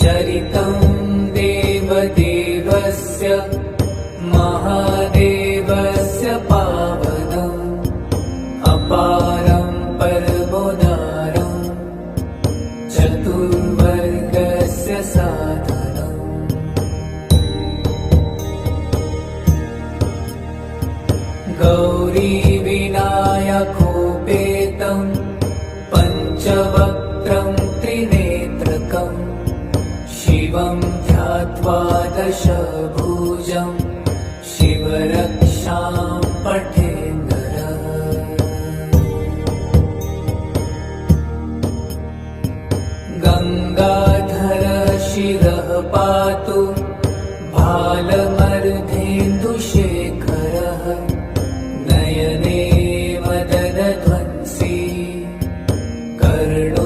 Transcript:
चरितं देवदेवस्य महादेवस्य पावनम् अपारं परमोदारम् चतुर्वर्गस्य साधनम् गौरीविनायकोपेतम् पञ्चवक्त्रं त्रिनेत्रकम् ध्यात्वादशभुजम् शिवरक्षां पठेन्दर गङ्गाधर शिरः पातु भालमर्धेन्दुशेखरः नयने वदध्वंसि कर्णुसर्पविभूष